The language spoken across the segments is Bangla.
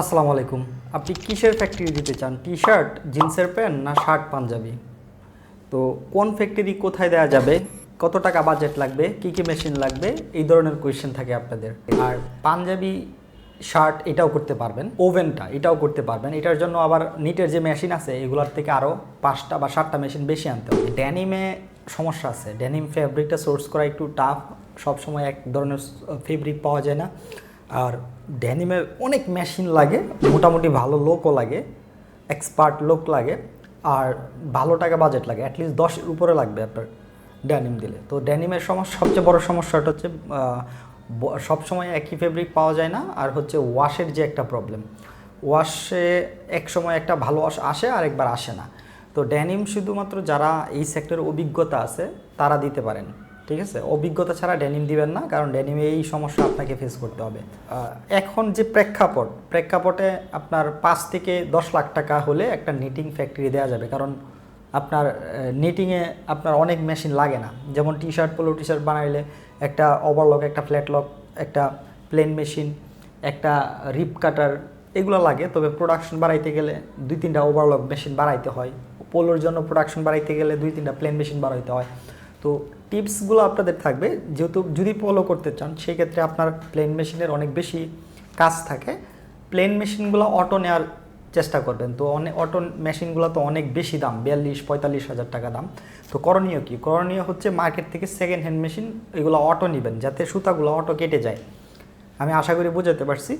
আসসালামু আলাইকুম। আপনি কিসের ফ্যাক্টরি দিতে চান? টি শার্ট জিন্সের প্যান্ট না শার্ট পাঞ্জাবি? তো কোন ফ্যাক্টরি কোথায় দেওয়া যাবে? কত টাকা বাজেট লাগবে? কি কি মেশিন লাগবে? এই ধরনের কোয়েশ্চেন থাকে আপনাদের। আর পাঞ্জাবি শার্ট এটাও করতে পারবেন। ওভেনটা এটাও করতে পারবেন। এটার জন্য আবার নিটের যে মেশিন আছে, এগুলোর থেকে আরও পাঁচটা বা সাতটা মেশিন বেশি আনতে হবে। ড্যানিমে সমস্যা আছে। ড্যানিম ফেব্রিকটা সোর্স করা একটু টাফ সবসময় এক ধরনের ফেব্রিক পাওয়া যায় না। আর ড্যানিমের অনেক মেশিন লাগে, মোটামুটি ভালো লোকও লাগে এক্সপার্ট লোক লাগে, আর ভালো টাকা বাজেট লাগে অ্যাটলিস্ট দশের উপরে লাগবে আপনার ড্যানিম দিলে। তো ড্যানিমের সমস্যা সবচেয়ে বড় সমস্যাটা হচ্ছে সবসময় একই ফেব্রিক পাওয়া যায় না, আর হচ্ছে ওয়াশের যে একটা প্রবলেম ওয়াশে এক সময় একটা ভালো ওয়াশ আসে, আর একবার আসে না। তো ড্যানিম শুধুমাত্র যারা এই সেক্টরের অভিজ্ঞতা আছে, তারা দিতে পারেন। ঠিক আছে? অভিজ্ঞতা ছাড়া ড্যানিম দিবেন না, কারণ ড্যানিমে এই সমস্যা আপনাকে ফেস করতে হবে। এখন যে প্রেক্ষাপট, প্রেক্ষাপটে আপনার পাঁচ থেকে দশ লাখ টাকা হলে একটা নিটিং ফ্যাক্টরি দেওয়া যাবে। কারণ আপনার নিটিংয়ে আপনার অনেক মেশিন লাগে না। যেমন T shirt polo T shirt বানাইলে একটা ওভারলক একটা ফ্ল্যাট লক একটা প্লেন মেশিন একটা রিপ কাটার এগুলো লাগে। তবে প্রোডাকশন বাড়াইতে গেলে দুই তিনটা ওভারলক মেশিন বাড়াইতে হয়। পোলোর জন্য প্রোডাকশন বাড়াইতে গেলে দুই তিনটা প্লেন মেশিন বাড়াইতে হয়। তো টিপসগুলো আপনাদের থাকবে। যেহেতু যদি ফলো করতে চান সেই ক্ষেত্রে আপনার প্লেন মেশিনের অনেক বেশি কাজ থাকে। প্লেন মেশিনগুলো অটো নেওয়ার চেষ্টা করবেন। তো অনেক অটো মেশিনগুলো তো অনেক বেশি দাম, বিয়াল্লিশ, পঁয়তাল্লিশ হাজার টাকা দাম। তো করণীয় কি? করণীয় হচ্ছে মার্কেট থেকে সেকেন্ড হ্যান্ড মেশিন এগুলো অটো নেবেন, যাতে সুতাগুলো অটো কেটে যায়। আমি আশা করি বোঝাতে পারছি।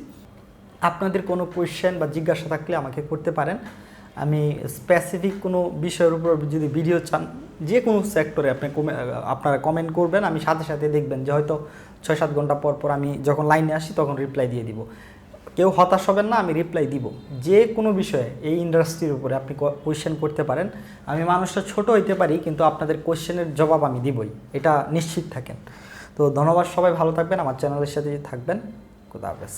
আপনাদের কোনো কোয়েশ্চেন বা জিজ্ঞাসা থাকলে আমাকে করতে পারেন। আমি স্পেসিফিক কোনো বিষয়ের উপর যদি ভিডিও চান যে কোনো সেক্টরে আপনি আপনারা কমেন্ট করবেন, আমি সাথে সাথে দেখবেন যে হয়তো ছয় সাত ঘণ্টা পর পর আমি যখন লাইনে আসি তখন রিপ্লাই দিয়ে দিব। কেউ হতাশ হবেন না, আমি রিপ্লাই দিব। যে কোনো বিষয়ে, এই ইন্ডাস্ট্রির উপরে আপনি কোয়েশ্চেন করতে পারেন। আমি মানুষটা ছোট হইতে পারি, কিন্তু আপনাদের কোয়েশ্চেনের জবাব আমি দিবই। এটা নিশ্চিত থাকেন। তো ধন্যবাদ সবাই, ভালো থাকবেন, আমার চ্যানেলের সাথে থাকবেন। খুদা হাফেজ।